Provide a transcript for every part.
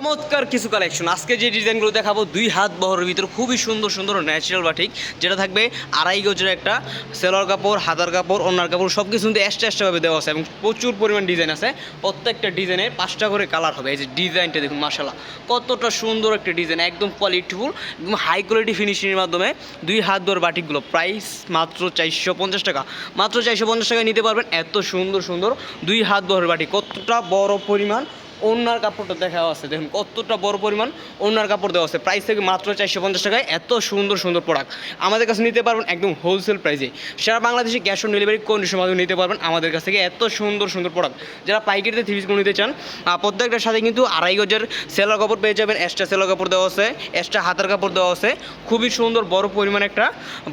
চমৎকার কিছু কালেকশন আজকে যে ডিজাইনগুলো দেখাবো, দুই হাত বহরের ভিতরে খুবই সুন্দর সুন্দর ন্যাচারাল বাটিক যেটা থাকবে আড়াই গজের একটা সেলোয়ার কাপড়, হাতার কাপড় অন্যার কাপড় সব কিছু কিন্তু এক্সট্রা এক্সট্রাভাবে দেওয়া আছে এবং প্রচুর পরিমাণ ডিজাইন আছে। প্রত্যেকটা ডিজাইনের পাঁচটা করে কালার হবে। এই যে ডিজাইনটা দেখুন মাসাল্লাহ কতটা সুন্দর একটা ডিজাইন, একদম কোয়ালিটিফুল একদম হাই কোয়ালিটি ফিনিশিংয়ের মাধ্যমে দুই হাত বহর বাটিকগুলো। প্রাইস মাত্র চারশো পঞ্চাশ টাকা। মাত্র চারশো পঞ্চাশ টাকায় নিতে পারবেন, এত সুন্দর সুন্দর দুই হাত বহরের বাটি কতটা বড় পরিমাণ ওনার কাপড়টা দেখা আছে। দেখুন, কতটা বড় পরিমাণ ওনার কাপড় দেওয়া আছে। প্রাইস থেকে মাত্র চারশো পঞ্চাশ টাকায় এত সুন্দর সুন্দর প্রোডাক্ট আমাদের কাছে নিতে পারবেন একদম হোলসেল প্রাইসে সারা বাংলাদেশে ক্যাশ অন ডেলিভারি কন্ডিশন মাধ্যমে নিতে পারবেন আমাদের কাছ থেকে এত সুন্দর সুন্দর প্রোডাক্ট যারা পাইকারিতে থ্রি পিসগুলো নিতে চান প্রত্যেকটার সাথে কিন্তু আড়াই গজের সেলার কাপড় পেয়ে যাবেন। এক্সট্রা সেলার কাপড় দেওয়া আছে এক্সট্রা হাতার কাপড় দেওয়া আছে। খুবই সুন্দর, বড় পরিমাণ একটা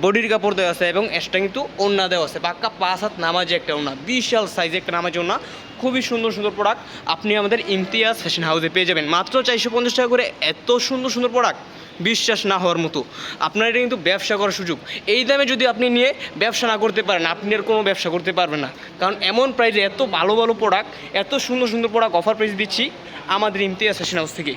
বডির কাপড় দেওয়া আছে এবং এক্সট্রা কিন্তু ওড়না দেওয়া আছে। পাক্কা পাঁচ হাত নামাজে একটা ওড়না। বিশাল সাইজে একটা নামাজ ওড়না। খুবই সুন্দর সুন্দর প্রোডাক্ট আপনি আমাদের ইমতিয়াজ ফ্যাশন হাউসে পেয়ে যাবেন। মাত্র চারশো পঞ্চাশ টাকা করে এত সুন্দর সুন্দর প্রোডাক্ট বিশ্বাস না হওয়ার মতো। আপনার এটা কিন্তু ব্যবসা করার সুযোগ। এই দামে যদি আপনি নিয়ে ব্যবসা না করতে পারেন, আপনি আর কোনো ব্যবসা করতে পারবেন না। কারণ এমন প্রাইসে এত ভালো ভালো প্রোডাক্ট এত সুন্দর সুন্দর প্রোডাক্ট অফার প্রাইস দিচ্ছি আমাদের ইমতিয়াজ ফ্যাশন হাউস থেকে।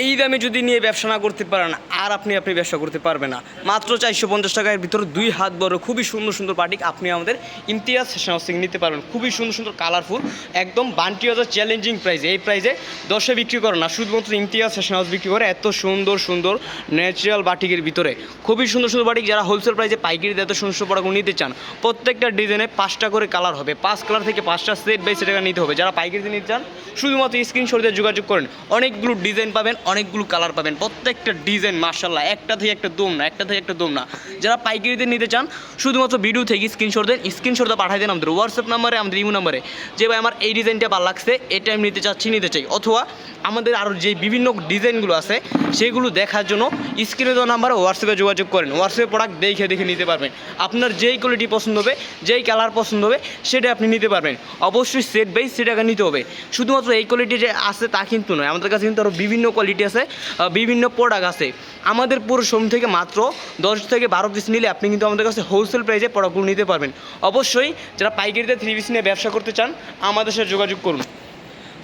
এই দামে যদি নিয়ে ব্যবসা না করতে পারেন, আর আপনি আপনি ব্যবসা করতে পারবেন না। মাত্র চারশো পঞ্চাশ টাকার ভিতরে দুই হাত বড়, খুবই সুন্দর সুন্দর পাটিক আপনি আমাদের ইমতিয়াজ ফ্যাশন হাউস নিতে পারবেন। খুবই সুন্দর সুন্দর কালারফুল একদম বান্টি হাজার চ্যালেঞ্জিং প্রাইসে এই প্রাইসে দশে বিক্রি করে না, শুধুমাত্র ইমতিয়াজ ফ্যাশন হাউস বিক্রি করে এত সুন্দর সুন্দর ন্যাচারাল বাটিকের ভিতরে। খুবই সুন্দর সুন্দর বাটিক যারা হোলসেল প্রাইসে পাইকারিতে এত সুন্দর সুন্দর প্রোডাক্ট নিতে চান, প্রত্যেকটা ডিজাইনে পাঁচটা করে কালার হবে। পাঁচ কালার থেকে পাঁচটা সেট বাই সেট নিতে হবে। যারা পাইকারিতে নিতে চান, শুধুমাত্র স্ক্রিনশট দিয়ে যোগাযোগ করেন। অনেকগুলো ডিজাইন পাবেন অনেকগুলো কালার পাবেন। প্রত্যেকটা ডিজাইন মার্শাল্লাহ একটা থেকে একটা দম না, একটা থেকে একটা দম না। যারা পাইকারিতে নিতে চান, শুধুমাত্র ভিডিও থেকে স্ক্রিনশট দেন স্ক্রিনশটটা পাঠিয়ে দেন আমাদের হোয়াটসঅ্যাপ নাম্বারে আমাদের ইমো নাম্বারে যে ভাই, আমার এই ডিজাইনটা ভালো লাগছে এটা আমি নিতে চাচ্ছি, নিতে চাই। অথবা আমাদের আরও যে বিভিন্ন ডিজাইনগুলো আছে, সেগুলো দেখার জন্য স্ক্রিনে দেওয়া নাম্বারে হোয়াটসঅ্যাপে যোগাযোগ করেন। হোয়াটসঅ্যাপে প্রোডাক্ট দেখে দেখে নিতে পারবেন। আপনার যেই কোয়ালিটি পছন্দ হবে, যেই কালার পছন্দ হবে, সেটা আপনি নিতে পারবেন। অবশ্যই সেট বাই সেটাকে নিতে হবে। শুধুমাত্র এই কোয়ালিটি যে আছে তা কিন্তু নয়, আমাদের কাছে কিন্তু আরও বিভিন্ন কোয়ালিটি আছে আহ, বিভিন্ন প্রোডাক্ট আছে। আমাদের পুরো সোম থেকে মাত্র দশ থেকে বারো পিস নিলে আপনি কিন্তু আমাদের কাছে হোলসেল প্রাইসে প্রোডাক্টগুলো নিতে পারবেন। অবশ্যই যারা পাইকারিতে থ্রি পিস নিয়ে ব্যবসা করতে চান আমাদের সাথে যোগাযোগ করুন।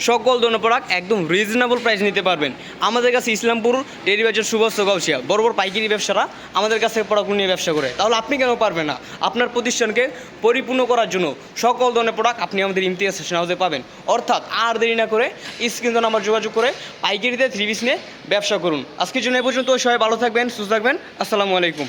সকল ধরনের প্রোডাক্ট একদম রিজনেবল প্রাইস নিতে পারবেন। আমাদের কাছে ইসলামপুর ডেরি বাজার সুভাষ গাউসিয়া। বড় বড় পাইকারি ব্যবসারা আমাদের কাছে প্রোডাক্ট নিয়ে ব্যবসা করে। তাহলে আপনি কেন পারবেন না? আপনার প্রতিষ্ঠানকে পরিপূর্ণ করার জন্য সকল ধরনের প্রোডাক্ট আপনি আমাদের ইমতিয়াজ ফ্যাশন হাউসে পাবেন। অর্থাৎ আর দেরি না করে স্ক্রিন নাম্বার যোগাযোগ করে পাইকারিতে থ্রি পিস নিয়ে ব্যবসা করুন। আজকের জন্য এ পর্যন্ত সবাই ভালো থাকবেন, সুস্থ থাকবেন। আসসালামু আলাইকুম।